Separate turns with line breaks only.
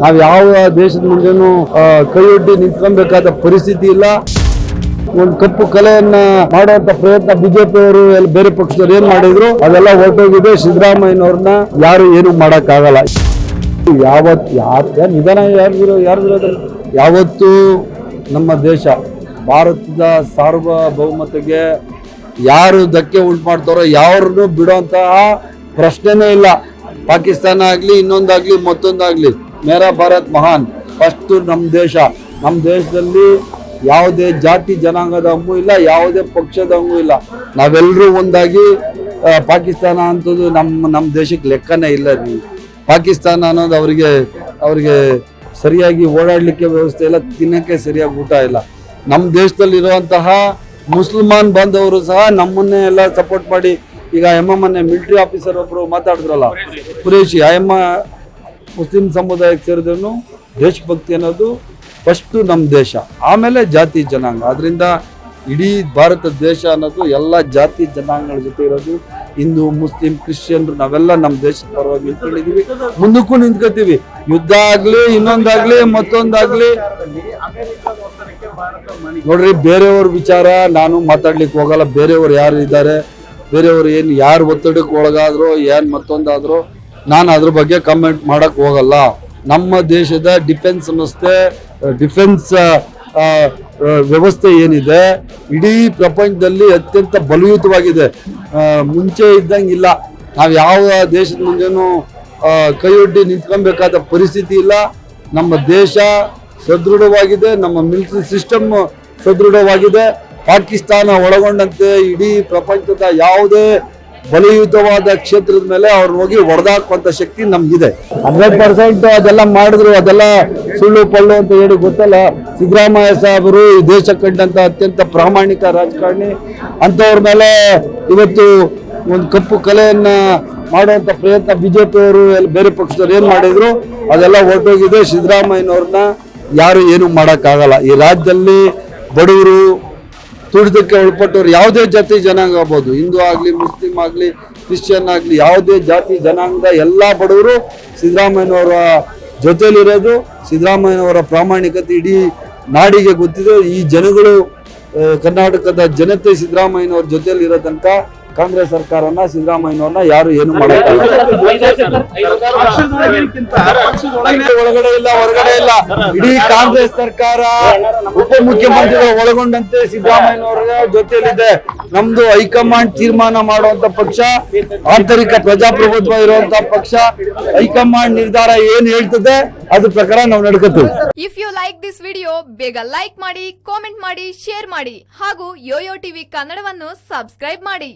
ನಾವ್ ಯಾವ ದೇಶದ ಮುಂದೆನೂ ಕೈಯೊಡ್ಡಿ ನಿಂತ್ಕೊಬೇಕಾದ ಪರಿಸ್ಥಿತಿ ಇಲ್ಲ. ಒಂದು ಕಪ್ಪು ಕಲೆಯನ್ನ ಮಾಡುವಂತ ಪ್ರಯತ್ನ ಬಿಜೆಪಿ ಅವರು ಬೇರೆ ಪಕ್ಷದವ್ರು ಏನ್ ಮಾಡಿದ್ರು, ಅದೆಲ್ಲ ಹೊರಟೋಗಿದೆ. ಸಿದ್ದರಾಮಯ್ಯನವ್ರನ್ನ ಯಾರು ಏನು ಮಾಡಕ್ ಆಗಲ್ಲ ಯಾವತ್ ಯಾರ ನಿಧನ ಯಾರು ಯಾರು ಯಾವತ್ತು ನಮ್ಮ ದೇಶ, ಭಾರತದ ಸಾರ್ವಭೌಮತೆಗೆ ಯಾರು ಧಕ್ಕೆ ಉಂಟು ಮಾಡ್ತಾರೋ ಯಾರನ್ನು ಬಿಡುವಂತಹ ಪ್ರಶ್ನೆನೇ ಇಲ್ಲ. ಪಾಕಿಸ್ತಾನ ಆಗ್ಲಿ, ಇನ್ನೊಂದಾಗ್ಲಿ, ಮತ್ತೊಂದಾಗ್ಲಿ. ಮೇರಾ ಭಾರತ್ ಮಹಾನ್. ಫಸ್ಟು ನಮ್ಮ ದೇಶ. ನಮ್ಮ ದೇಶದಲ್ಲಿ ಯಾವುದೇ ಜಾತಿ ಜನಾಂಗದ ಹಂಗು ಇಲ್ಲ, ಯಾವುದೇ ಪಕ್ಷದ ಹಂಗು ಇಲ್ಲ. ನಾವೆಲ್ಲರೂ ಒಂದಾಗಿ ಪಾಕಿಸ್ತಾನ ಅಂತದ್ದು ನಮ್ಮ ನಮ್ಮ ದೇಶಕ್ಕೆ ಲೆಕ್ಕನೇ ಇಲ್ಲ ರೀ. ಪಾಕಿಸ್ತಾನ ಅನ್ನೋದು ಅವರಿಗೆ ಅವರಿಗೆ ಸರಿಯಾಗಿ ಓಡಾಡಲಿಕ್ಕೆ ವ್ಯವಸ್ಥೆ ಇಲ್ಲ, ತಿನ್ನಕ್ಕೆ ಸರಿಯಾಗಿ ಊಟ ಇಲ್ಲ. ನಮ್ಮ ದೇಶದಲ್ಲಿರುವಂತಹ ಮುಸಲ್ಮಾನ್ ಬಾಂಧವರು ಸಹ ನಮ್ಮನ್ನೇ ಎಲ್ಲ ಸಪೋರ್ಟ್ ಮಾಡಿ, ಈಗ ಎಮ್ಮ ಮೊನ್ನೆ ಮಿಲಿಟರಿ ಆಫೀಸರ್ ಒಬ್ರು ಮಾತಾಡಿದ್ರಲ್ಲ ಕುರೇಶಿ ಆ ಎಮ್ಮ ಮುಸ್ಲಿಂ ಸಮುದಾಯಕ್ಕೆ ಸೇರಿದ್ರು ದೇಶಭಕ್ತಿ ಅನ್ನೋದು ಫಸ್ಟು ನಮ್ಮ ದೇಶ, ಆಮೇಲೆ ಜಾತಿ ಜನಾಂಗ. ಅದರಿಂದ ಇಡೀ ಭಾರತ ದೇಶ ಅನ್ನೋದು ಎಲ್ಲ ಜಾತಿ ಜನಾಂಗಗಳ ಜೊತೆ ಇರೋದು. ಹಿಂದೂ, ಮುಸ್ಲಿಂ, ಕ್ರಿಶ್ಚಿಯನ್ರು, ನಾವೆಲ್ಲ ನಮ್ಮ ದೇಶದ ಪರವಾಗಿ ನಿಂತ್ಕೊಂಡಿದ್ದೀವಿ ಮುಂದಕ್ಕೂ ನಿಂತ್ಕೋತೀವಿ. ಯುದ್ಧ ಆಗಲಿ, ಇನ್ನೊಂದಾಗ್ಲಿ, ಮತ್ತೊಂದಾಗ್ಲಿ. ನೋಡ್ರಿ, ಬೇರೆಯವ್ರ ವಿಚಾರ ನಾನು ಮಾತಾಡ್ಲಿಕ್ಕೆ ಹೋಗಲ್ಲ. ಬೇರೆಯವ್ರು ಯಾರು ಇದ್ದಾರೆ? ಬೇರೆಯವರು ಏನು ಯಾರು ಒತ್ತಡಕ್ಕೆ ಒಳಗಾದ್ರು, ಏನು ಮತ್ತೊಂದಾದ್ರು ನಾನು ಅದ್ರ ಬಗ್ಗೆ ಕಮೆಂಟ್ ಮಾಡಕ್ ಹೋಗಲ್ಲ. ನಮ್ಮ ದೇಶದ ಡಿಫೆನ್ಸ್ ಸಂಸ್ಥೆ ಡಿಫೆನ್ಸ್ ವ್ಯವಸ್ಥೆ ಏನಿದೆ, ಇಡೀ ಪ್ರಪಂಚದಲ್ಲಿ ಅತ್ಯಂತ ಬಲಯುತವಾಗಿದೆ. ಮುಂಚೆ ಇದ್ದಂಗೆ ಇಲ್ಲ. ನಾವು ಯಾವ ದೇಶದ ಮುಂದೆನೂ ಕೈಯೊಡ್ಡಿ ನಿಂತ್ಕೊಬೇಕಾದ ಪರಿಸ್ಥಿತಿ ಇಲ್ಲ. ನಮ್ಮ ದೇಶ ಸದೃಢವಾಗಿದೆ, ನಮ್ಮ ಮಿಲಿಟರಿ ಸಿಸ್ಟಮ್ ಸದೃಢವಾಗಿದೆ. ಪಾಕಿಸ್ತಾನ ಒಳಗೊಂಡಂತೆ ಇಡೀ ಪ್ರಪಂಚದ ಯಾವುದೇ ಬಲಯುತವಾದ ಕ್ಷೇತ್ರದ ಮೇಲೆ ಅವ್ರು ಹೋಗಿ ಹೊಡೆದಾಕುವಂತ ಶಕ್ತಿ ನಮ್ಗಿದೆ. ಹಂಡ್ರೆಡ್ ಪರ್ಸೆಂಟ್ ಅದೆಲ್ಲ ಮಾಡಿದ್ರು, ಅದೆಲ್ಲ ಸುಳ್ಳು ಪಳ್ಳು ಅಂತ ಹೇಳಿ ಗೊತ್ತಲ್ಲ. ಸಿದ್ದರಾಮಯ್ಯ ಸಾಹೇಬರು ಈ ದೇಶ ಕಂಡಂತ ಅತ್ಯಂತ ಪ್ರಾಮಾಣಿಕ ರಾಜಕಾರಣಿ. ಅಂತವ್ರ ಮೇಲೆ ಇವತ್ತು ಒಂದು ಕಪ್ಪು ಕಲೆಯನ್ನ ಮಾಡುವಂತ ಪ್ರಯತ್ನ ಬಿಜೆಪಿಯವರು ಬೇರೆ ಪಕ್ಷದವ್ರು ಏನ್ ಮಾಡಿದ್ರು, ಅದೆಲ್ಲ ಹೊರಟೋಗಿದೆ. ಸಿದ್ದರಾಮಯ್ಯನವ್ರನ್ನ ಯಾರು ಏನು ಮಾಡಕ್ಕಾಗಲ್ಲ. ಈ ರಾಜ್ಯದಲ್ಲಿ ಬಡವರು ತುಳಿದಕ್ಕೆ ಒಳಪಟ್ಟವ್ರು ಯಾವುದೇ ಜಾತಿ ಜನಾಂಗ ಆಗ್ಬೋದು. ಹಿಂದೂ ಆಗಲಿ, ಮುಸ್ಲಿಂ ಆಗಲಿ, ಕ್ರಿಶ್ಚಿಯನ್ ಆಗಲಿ, ಯಾವುದೇ ಜಾತಿ ಜನಾಂಗದ ಎಲ್ಲ ಬಡವರು ಸಿದ್ದರಾಮಯ್ಯನವರ ಜೊತೆಯಲ್ಲಿರೋದು. ಸಿದ್ದರಾಮಯ್ಯನವರ ಪ್ರಾಮಾಣಿಕತೆ ಇಡೀ ನಾಡಿಗೆ ಗೊತ್ತಿದೆ. ಈ ಜನಗಳು ಕರ್ನಾಟಕದ ಜನತೆ ಸಿದ್ದರಾಮಯ್ಯನವ್ರ ಜೊತೆಲಿ ಇರೋ ತನಕ ಕಾಂಗ್ರೆಸ್ ಸರ್ಕಾರನ ಸಿದ್ದರಾಮಯ್ಯನವ್ರನ್ನ ಯಾರು ಏನು ಒಳಗಡೆ ಇಲ್ಲ ಹೊರಗಡೆ ಇಲ್ಲ ಇಡೀ ಕಾಂಗ್ರೆಸ್ ಸರ್ಕಾರ ಉಪಮುಖ್ಯಮಂತ್ರಿಗಳು ಒಳಗೊಂಡಂತೆ ಸಿದ್ದರಾಮಯ್ಯನವರ ಜೊತೆಯಲ್ಲಿದೆ ನಮ್ದು ಹೈಕಮಾಂಡ್ ತೀರ್ಮಾನ ಮಾಡುವಂತ ಪಕ್ಷ ಆಂತರಿಕ ಪ್ರಜಾಪ್ರಭುತ್ವ ಇರುವಂತ ಪಕ್ಷ ಹೈಕಮಾಂಡ್ ನಿರ್ಧಾರ ಏನ್ ಹೇಳ್ತದೆ ಅದ್ರ ಪ್ರಕಾರ ನಾವು ನಡ್ಕೋತೀವಿ
if you like this video ಬೇಗ ಲೈಕ್ ಮಾಡಿ ಕಾಮೆಂಟ್ ಮಾಡಿ ಶೇರ್ ಮಾಡಿ ಹಾಗೂ ಯೋಯೋ ಟಿವಿ ಕನ್ನಡವನ್ನು ಸಬ್ಸ್ಕ್ರೈಬ್ ಮಾಡಿ